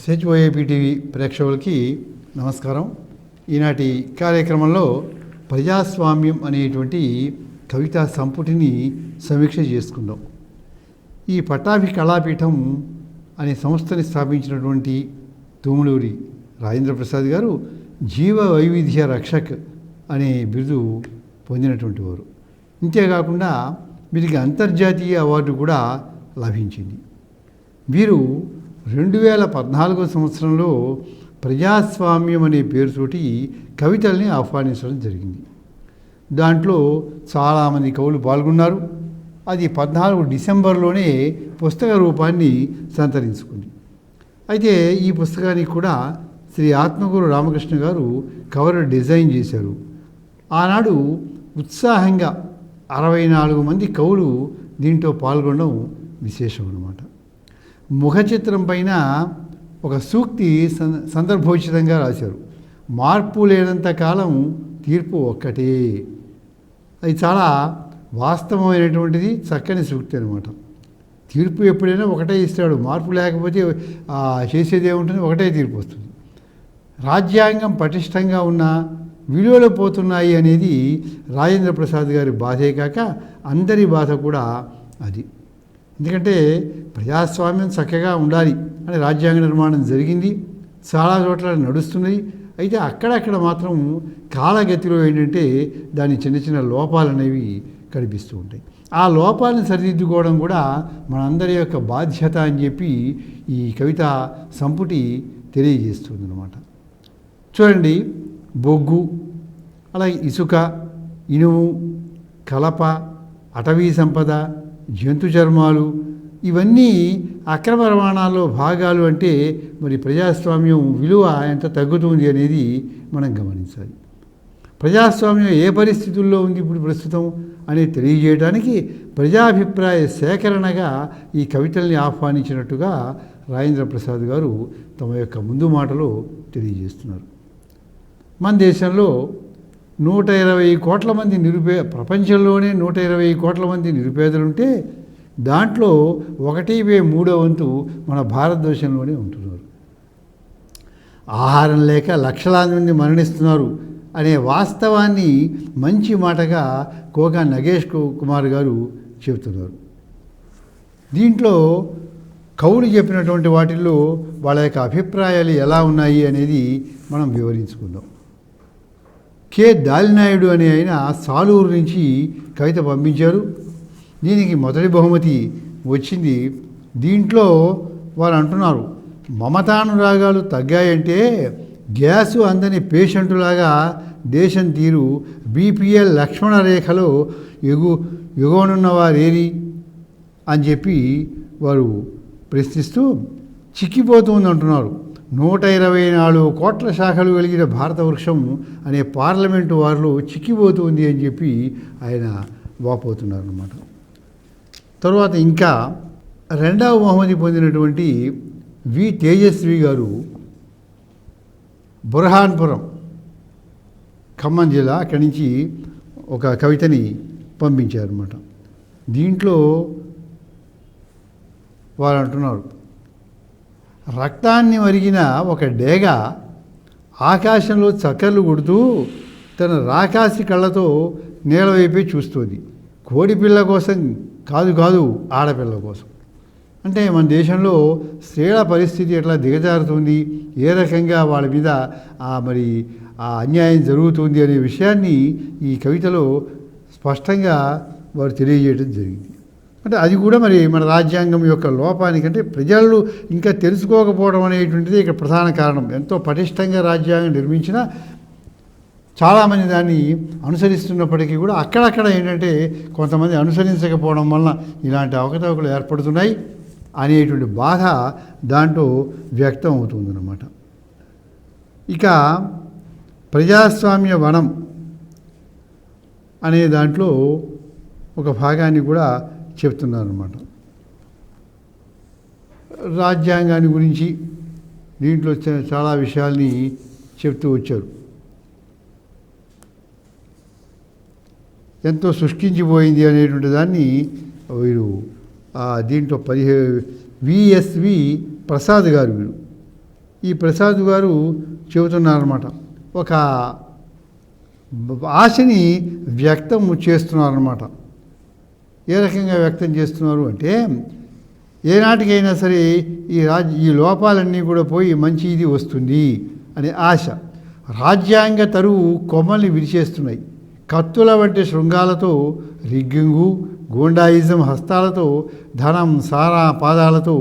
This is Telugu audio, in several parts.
ఎస్హెచ్ఓఏపీ టీవీ ప్రేక్షకులకి నమస్కారం. ఈనాటి కార్యక్రమంలో ప్రజాస్వామ్యం అనేటువంటి కవితా సంపుటిని సమీక్ష చేసుకుందాం. ఈ పట్టాభి కళాపీఠం అనే సంస్థని స్థాపించినటువంటి తూములూరి రాజేంద్ర ప్రసాద్ గారు జీవ వైవిధ్య రక్షక్ అనే బిరుదు పొందినటువంటి వారు. ఇంతేకాకుండా వీరికి అంతర్జాతీయ అవార్డు కూడా లభించింది. వీరు రెండు వేల పద్నాలుగో సంవత్సరంలో ప్రజాస్వామ్యం అనే పేరుతోటి కవితల్ని ఆహ్వానించడం జరిగింది. దాంట్లో చాలామంది కవులు పాల్గొన్నారు. అది పద్నాలుగు డిసెంబర్లోనే పుస్తక రూపాన్ని సంతరించుకుంది. అయితే ఈ పుస్తకానికి కూడా శ్రీ ఆత్మగురు రామకృష్ణ గారు కవర్ డిజైన్ చేశారు. ఆనాడు ఉత్సాహంగా అరవై నాలుగు మంది కవులు దీంట్లో పాల్గొనడం విశేషం అన్నమాట ముఖ చిత్రం పైన ఒక సూక్తి సంద సందర్భోచితంగా రాశారు. మార్పు లేనంత కాలం తీర్పు ఒక్కటే. అది చాలా వాస్తవమైనటువంటిది చక్కని సూక్తి అనమాట తీర్పు ఎప్పుడైనా ఒకటే ఇస్తాడు. మార్పు లేకపోతే చేసేదే చేసేది ఏముంటుంది ఒకటే తీర్పు వస్తుంది. రాజ్యాంగం పటిష్టంగా ఉన్నా విలువలు పోతున్నాయి అనేది రాజేంద్ర ప్రసాద్ గారి బాధే కాక అందరి బాధ కూడా అది. ఎందుకంటే ప్రజాస్వామ్యం చక్కగా ఉండాలి అని రాజ్యాంగ నిర్మాణం జరిగింది చాలా చోట్ల నడుస్తున్నది. అయితే అక్కడక్కడ మాత్రం కాలగతిలో ఏంటంటే దాని చిన్న చిన్న లోపాలు అనేవి కనిపిస్తూ ఉంటాయి. ఆ లోపాలను సరిదిద్దుకోవడం కూడా మనందరి యొక్క బాధ్యత అని చెప్పి ఈ కవిత సంపుటి తెలియజేస్తుంది అనమాట చూడండి బొగ్గు అలాగే ఇసుక ఇనుము కలప అటవీ సంపద జంతు చర్మాలు ఇవన్నీ అక్రమ రవాణాలో భాగాలు అంటే మరి ప్రజాస్వామ్యం విలువ ఎంత తగ్గుతుంది అనేది మనం గమనించాలి. ప్రజాస్వామ్యం ఏ పరిస్థితుల్లో ఉంది ఇప్పుడు ప్రస్తుతం అనేది తెలియజేయడానికి ప్రజాభిప్రాయ సేకరణగా ఈ కవితల్ని ఆహ్వానించినట్టుగా రాజేంద్ర ప్రసాద్ గారు తమ యొక్క ముందు మాటలో తెలియజేస్తున్నారు. మన దేశంలో నూట ఇరవై కోట్ల మంది నిరుపే ప్రపంచంలోనే నూట ఇరవై కోట్ల మంది నిరుపేదలుంటే దాంట్లో ఒకటి వే మూడో వంతు మన భారతదేశంలోనే ఉంటున్నారు. ఆహారం లేక లక్షలాది మంది మరణిస్తున్నారు అనే వాస్తవాన్ని మంచి మాటగా కోగా నగేష్ కుమార్ గారు చెబుతున్నారు. దీంట్లో కవులు చెప్పినటువంటి వాటిల్లో వాళ్ళ యొక్క అభిప్రాయాలు ఎలా ఉన్నాయి అనేది మనం వివరించుకుందాం. కె. దాలినాయుడు అనే ఆయన సాలూరు నుంచి కవిత పంపించారు. దీనికి మొదటి బహుమతి వచ్చింది. దీంట్లో వారు అంటున్నారు మమతానురాగాలు తగ్గాయంటే గ్యాసు అందని పేషెంటులాగా దేశం తీరు. బీపీఎల్ లక్ష్మణ రేఖలో ఎగు ఎగోనున్నవారేరి అని చెప్పి వారు ప్రశ్నిస్తూ చిక్కిపోతుంది అంటున్నారు నూట ఇరవై నాలుగు కోట్ల శాఖలు కలిగిన భారత వృక్షం అనే పార్లమెంటు వారిలో చిక్కిపోతుంది అని చెప్పి ఆయన వాపోతున్నారు అన్నమాట. తర్వాత ఇంకా రెండవ బహుమతి పొందినటువంటి వి తేజస్వి గారు బుర్హాన్పురం ఖమ్మం జిల్లా అక్కడి నుంచి ఒక కవితని పంపించారన్నమాట. దీంట్లో వారు అంటున్నారు రక్తాన్ని మరిగిన ఒక డేగ ఆకాశంలో చక్కర్లు కొడుతూ తన రాకాసి కళ్ళతో నేల వైపే చూస్తుంది. కోడి పిల్ల కోసం కాదు కాదు ఆడపిల్ల కోసం. అంటే మన దేశంలో స్త్రీల పరిస్థితి ఎట్లా దిగజారుతుంది? ఏ రకంగా వాళ్ళ మీద ఆ మరి ఆ అన్యాయం జరుగుతుంది అనే విషయాన్ని ఈ కవితలో స్పష్టంగా వారు తెలియజేయడం జరిగింది. అంటే అది కూడా మరి మన రాజ్యాంగం యొక్క లోపానికంటే ప్రజలు ఇంకా తెలుసుకోకపోవడం అనేటువంటిది ఇక్కడ ప్రధాన కారణం. ఎంతో పటిష్టంగా రాజ్యాంగం నిర్మించినా చాలామంది దాన్ని అనుసరిస్తున్నప్పటికీ కూడా అక్కడక్కడ ఏంటంటే కొంతమంది అనుసరించకపోవడం వలన ఇలాంటి అవకతవకలు ఏర్పడుతున్నాయి అనేటువంటి బాధ దాంట్లో వ్యక్తం అవుతుందన్నమాట. ఇక ప్రజాస్వామ్య వనం అనే దాంట్లో ఒక భాగాన్ని కూడా చెప్తున్నారన్నమాట. రాజ్యాంగాన్ని గురించి దీంట్లో చాలా విషయాల్ని చెప్తూ వచ్చారు. ఎంతో శుష్కించిపోయింది అనేటువంటి దాన్ని వీరు దీంట్లో పదిహే విఎస్వి ప్రసాద్ గారు వీరు. ఈ ప్రసాద్ గారు చెబుతున్నారన్నమాట. ఒక ఆశని వ్యక్తం చేస్తున్నారన్నమాట. ఏ రకంగా వ్యక్తం చేస్తున్నారు అంటే ఏనాటికైనా సరే ఈ రాజ్ ఈ లోపాలన్నీ కూడా పోయి మంచి ఇది వస్తుంది అనే ఆశ. రాజ్యాంగ తరువు కొమ్మల్ని విరిచేస్తున్నాయి. కత్తుల వంటి శృంగాలతో రిగ్గింగు గూండాయిజం హస్తాలతో ధనం సారా పాదాలతో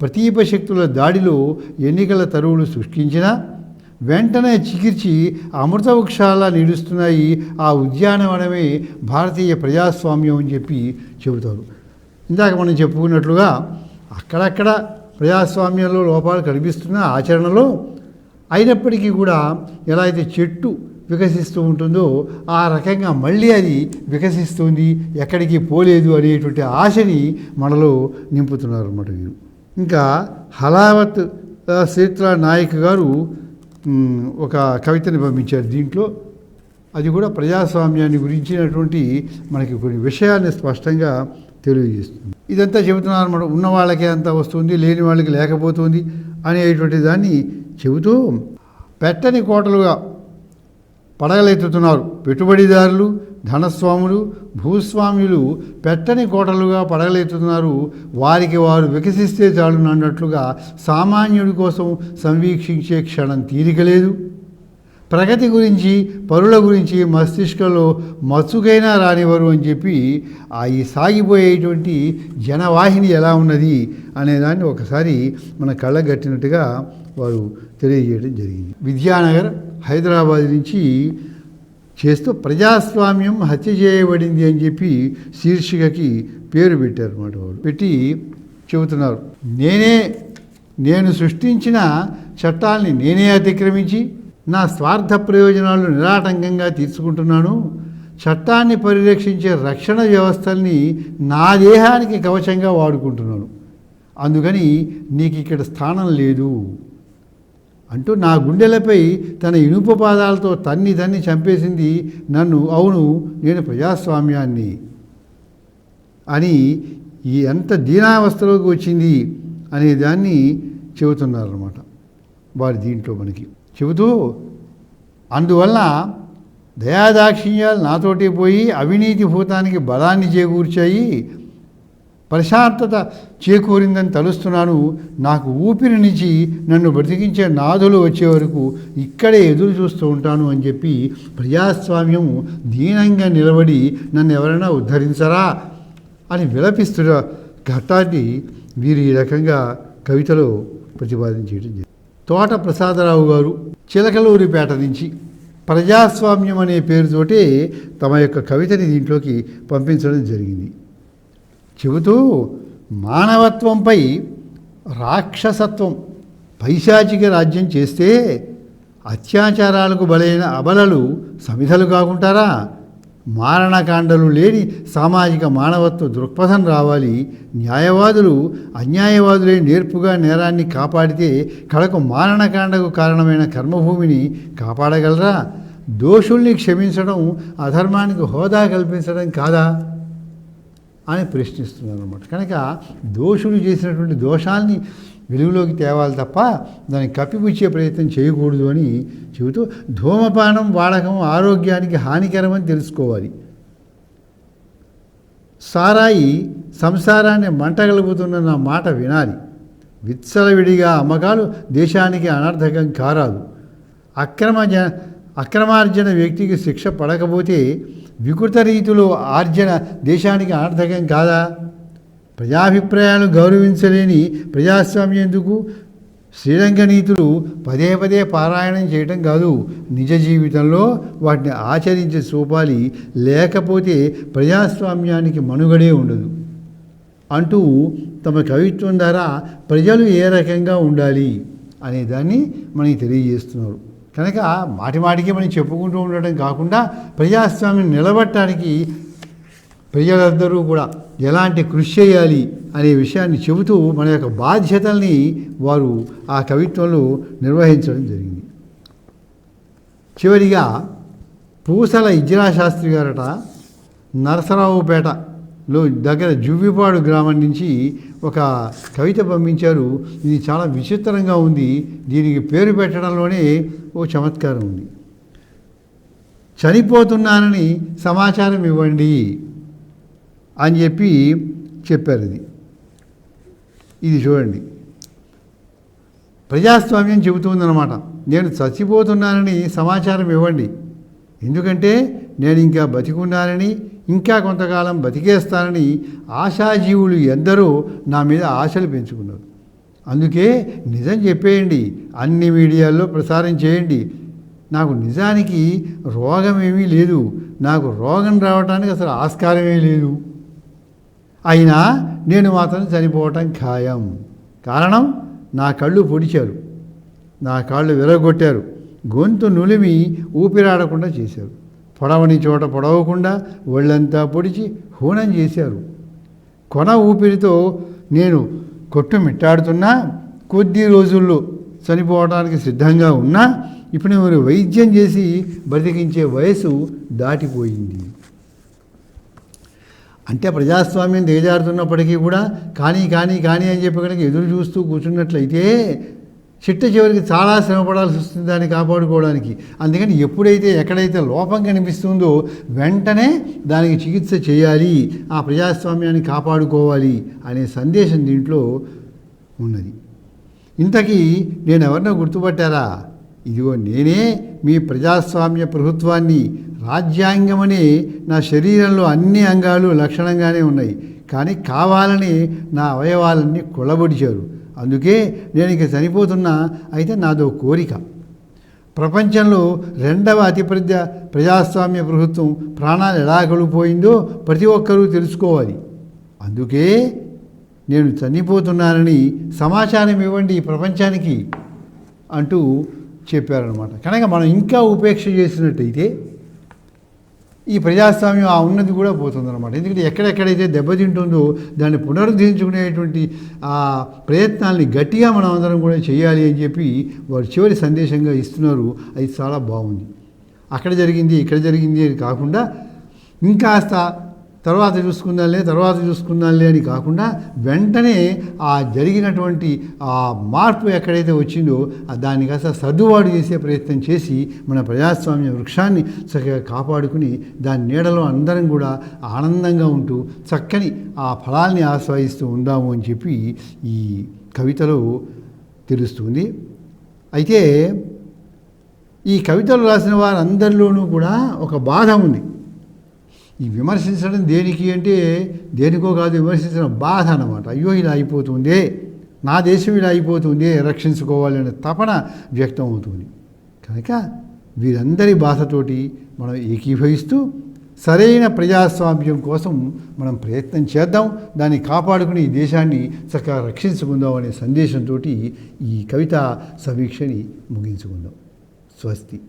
ప్రతీప శక్తుల దాడిలో ఎన్నికల తరువులు సృష్టించినా వెంటనే చికిర్చి అమృత వృక్షాలా నిలుస్తున్నాయి ఆ ఉద్యానవనమే భారతీయ ప్రజాస్వామ్యం అని చెప్పి చెబుతారు. ఇందాక మనం చెప్పుకున్నట్లుగా అక్కడక్కడ ప్రజాస్వామ్యంలో లోపాలు కనిపిస్తున్న ఆచరణలో అయినప్పటికీ కూడా ఎలా అయితే చెట్టు వికసిస్తూ ఉంటుందో ఆ రకంగా మళ్ళీ అది వికసిస్తుంది ఎక్కడికి పోలేదు అనేటువంటి ఆశని మనలో నింపుతున్నారు అన్నమాట వీరు. ఇంకా హలావత్ ఆ, చరిత్ర నాయక్ గారు ఒక కవితని పంపించారు దీంట్లో. అది కూడా ప్రజాస్వామ్యాన్ని గురించినటువంటి మనకి కొన్ని విషయాన్ని స్పష్టంగా తెలియజేస్తుంది. ఇదంతా చెబుతున్నారు అనమాట ఉన్న వాళ్ళకే అంతా వస్తుంది లేని వాళ్ళకి లేకపోతుంది అనేటువంటి దాన్ని చెబుతూ పెట్టని కోటలుగా పడగలెత్తుతున్నారు పెట్టుబడిదారులు ధనస్వాములు భూస్వాములు పెట్టని కోటలుగా పడగలెత్తుతున్నారు. వారికి వారు వికసిస్తే చాలు అన్నట్లుగా సామాన్యుడి కోసం సంవీక్షించే క్షణం తీరిక లేదు ప్రగతి గురించి పరుల గురించి మస్తిష్కంలో మచ్చుకైనా రానివ్వరు అని చెప్పి ఆ ఈ సాగిపోయేటువంటి జనవాహిని ఎలా ఉన్నది అనేదాన్ని ఒకసారి మన కళ్ళ గట్టినట్టుగా వారు తెలియజేయడం జరిగింది. విద్యానగర్ హైదరాబాద్ నుంచి చేస్తూ ప్రజాస్వామ్యం హత్య చేయబడింది అని చెప్పి శీర్షికకి పేరు పెట్టారు అన్నమాట వాళ్ళు పెట్టి చెబుతున్నారు. నేనే నేను సృష్టించిన చట్టాల్ని నేనే అతిక్రమించి నా స్వార్థ ప్రయోజనాలు నిరాటంకంగా తీర్చుకుంటున్నాను చట్టాన్ని పరిరక్షించే రక్షణ వ్యవస్థల్ని నా దేహానికి కవచంగా వాడుకుంటున్నాను. అందుకని నీకు ఇక్కడ స్థానం లేదు. అంటూ నా గుండెలపై తన ఇనుప పాదాలతో తన్ని తన్ని చంపేసింది నన్ను అవును నేను ప్రజాస్వామ్యాన్ని. అని ఈ ఎంత దీనావస్థలోకి వచ్చింది అనే దాన్ని చెబుతున్నారనమాట వారి దీంట్లో మనకి. చెబుతూ అందువల్ల దయాదాక్షిణ్యాలు నాతోటి పోయి అవినీతి భూతానికి బలాన్ని చేకూర్చాయి ప్రశాంతత చేకూరిందని తలుస్తున్నాను. నాకు ఊపిరి నుంచి నన్ను బ్రతికించే నాదులు వచ్చే వరకు ఇక్కడే ఎదురు చూస్తూ ఉంటాను అని చెప్పి ప్రజాస్వామ్యం దీనంగా నిలబడి నన్ను ఎవరైనా ఉద్ధరించరా అని విలపిస్తున్న ఘట్టాన్ని వీరు ఈ రకంగా కవితలో ప్రతిపాదించడం జరిగింది. తోట ప్రసాదరావు గారు చిలకలూరిపేట నుంచి ప్రజాస్వామ్యం అనే పేరుతోటే తమ యొక్క కవితని దీంట్లోకి పంపించడం జరిగింది. చెబుతూ మానవత్వంపై రాక్షసత్వం పైశాచిక రాజ్యం చేస్తే అత్యాచారాలకు బలైన అబలలు సమిధలు కాకుంటారా? మారణకాండలు లేని సామాజిక మానవత్వ దృక్పథం రావాలి. న్యాయవాదులు అన్యాయవాదులే నేర్పుగా నేరాన్ని కాపాడితే కడకు మారణకాండకు కారణమైన కర్మభూమిని కాపాడగలరా? దోషుల్ని క్షమించడం అధర్మానికి హోదా కల్పించడం కాదా? అని ప్రశ్నిస్తున్నారు అనమాట కనుక దోషుడు చేసినటువంటి దోషాల్ని వెలుగులోకి తేవాలి తప్ప దాన్ని కప్పిపుచ్చే ప్రయత్నం చేయకూడదు అని చెబుతూ ధూమపానం వాడకం ఆరోగ్యానికి హానికరమని తెలుసుకోవాలి. సారాయి సంసారాన్ని మంటగలుగుతున్న నా మాట వినాలి. విత్సలవిడిగా అమ్మకాలు దేశానికి అనర్థకం కారాదు. అక్రమ జ అక్రమార్జన వ్యక్తికి శిక్ష పడకపోతే వికృత రీతిలో ఆర్జన దేశానికి అనర్థకం కాదా? ప్రజాభిప్రాయాలను గౌరవించలేని ప్రజాస్వామ్యం ఎందుకు? శ్రీరంగ నీతులు పదే పదే పారాయణం చేయటం కాదు. నిజ జీవితంలో వాటిని ఆచరించి చూపాలి లేకపోతే ప్రజాస్వామ్యానికి మనుగడే ఉండదు. అంటూ తమ కవిత్వం ద్వారా ప్రజలు ఏ రకంగా ఉండాలి అనేదాన్ని మనకి తెలియజేస్తున్నారు. కనుక మాటి మాటికి మనం చెప్పుకుంటూ ఉండడం కాకుండా ప్రజాస్వామ్యం నిలబట్టడానికి ప్రజలందరూ కూడా ఎలాంటి కృషి చేయాలి అనే విషయాన్ని చెబుతూ మన యొక్క బాధ్యతల్ని వారు ఆ కవిత్వంలో నిర్వహించడం జరిగింది. చివరిగా పూసల ఇజ్రా శాస్త్రి గారట నరసరావుపేట లో దగ్గర జువ్విపాడు గ్రామం నుంచి ఒక కవిత పంపించారు. ఇది చాలా విచిత్రంగా ఉంది. దీనికి పేరు పెట్టడంలోనే ఓ చమత్కారం ఉంది. చనిపోతున్నానని సమాచారం ఇవ్వండి అని చెప్పి చెప్పారు ఇది. ఇది చూడండి. ప్రజాస్వామ్యం చెబుతుందన్నమాట. నేను చచ్చిపోతున్నానని సమాచారం ఇవ్వండి. ఎందుకంటే నేను ఇంకా బతికున్నానని ఇంకా కొంతకాలం బతికేస్తానని ఆశాజీవులు ఎందరో నా మీద ఆశలు పెంచుకున్నారు. అందుకే నిజం చెప్పేయండి అన్ని మీడియాల్లో ప్రసారం చేయండి. నాకు నిజానికి రోగం ఏమీ లేదు. నాకు రోగం రావడానికి అసలు ఆస్కారమే లేదు. అయినా నేను మాత్రం చనిపోవటం ఖాయం. కారణం నా కళ్ళు పొడిచారు. నా కాళ్ళు విరగొట్టారు. గొంతు నులిమి ఊపిరాడకుండా చేశారు. పొడవని చోట పొడవకుండా ఒళ్ళంతా పొడిచి హూనం చేశారు. కొన ఊపిరితో నేను కొట్టుమిట్టాడుతున్నా కొద్ది రోజుల్లో చనిపోవడానికి సిద్ధంగా ఉన్నా ఇప్పుడు మీరు వైద్యం చేసి బ్రతికించే వయసు దాటిపోయింది. అంటే ప్రజాస్వామ్యం దిగజారుతున్నప్పటికీ కూడా కానీ కానీ కానీ అని చెప్పి కనుక ఎదురు చూస్తూ కూర్చున్నట్లయితే చిట్ట చివరికి చాలా శ్రమపడాల్సి వస్తుంది దాన్ని కాపాడుకోవడానికి. అందుకని ఎప్పుడైతే ఎక్కడైతే లోపం కనిపిస్తుందో వెంటనే దానికి చికిత్స చేయాలి ఆ ప్రజాస్వామ్యాన్ని కాపాడుకోవాలి అనే సందేశం దీంట్లో ఉన్నది. ఇంతకీ నేను ఎవరినో గుర్తుపట్టారా? ఇదిగో నేనే మీ ప్రజాస్వామ్య ప్రభుత్వాన్ని రాజ్యాంగమనే నా శరీరంలో అన్ని అంగాలు లక్షణంగానే ఉన్నాయి. కానీ కావాలని నా అవయవాలన్నీ కొలబడిచారు. అందుకే నేను ఇక చనిపోతున్నా అయితే నాదో కోరిక. ప్రపంచంలో రెండవ అతిపెద్ద ప్రజాస్వామ్య ప్రభుత్వం ప్రాణాలు ఎలా గడిపోయిందో ప్రతి ఒక్కరూ తెలుసుకోవాలి. అందుకే నేను చనిపోతున్నానని సమాచారం ఇవ్వండి ఈ ప్రపంచానికి అంటూ చెప్పారనమాట కనుక మనం ఇంకా ఉపేక్ష చేసినట్టయితే ఈ ప్రజాస్వామ్యం ఆ ఉన్నది కూడా పోతుందన్నమాట. ఎందుకంటే ఎక్కడెక్కడైతే దెబ్బతింటుందో దాన్ని పునరుద్ధరించుకునేటువంటి ఆ ప్రయత్నాల్ని గట్టిగా మనం అందరం కూడా చేయాలి అని చెప్పి వారు చివరి సందేశంగా ఇస్తున్నారు. అది చాలా బాగుంది. అక్కడ జరిగింది ఇక్కడ జరిగింది అని కాకుండా ఇంకాస్త తర్వాత చూసుకుందాంలే తర్వాత చూసుకుందాంలే అని కాకుండా వెంటనే ఆ జరిగినటువంటి ఆ మార్పు ఎక్కడైతే వచ్చిందో దాన్ని కాస్త సర్దుబాటు చేసే ప్రయత్నం చేసి మన ప్రజాస్వామ్య వృక్షాన్ని చక్కగా కాపాడుకుని దాని నీడలో అందరం కూడా ఆనందంగా ఉంటూ చక్కని ఆ ఫలాల్ని ఆస్వాదిస్తూ ఉందాము అని చెప్పి ఈ కవితలో తెలుస్తుంది. అయితే ఈ కవితలు రాసిన వారందరిలోనూ కూడా ఒక బాధ ఉంది. ఈ విమర్శించడం దేనికి అంటే దేనికో కాదు విమర్శించడం బాధ అనమాట అయ్యో ఇలా అయిపోతుంది. నా దేశం ఇలా అయిపోతుంది. రక్షించుకోవాలి అనే తపన వ్యక్తం అవుతుంది. కనుక వీరందరి బాధతోటి మనం ఏకీభవిస్తూ సరైన ప్రజాస్వామ్యం కోసం మనం ప్రయత్నం చేద్దాం. దాన్ని కాపాడుకుని ఈ దేశాన్ని చక్కగా రక్షించుకుందాం అనే సందేశంతో ఈ కవిత సమీక్షని ముగించుకుందాం. స్వస్తి.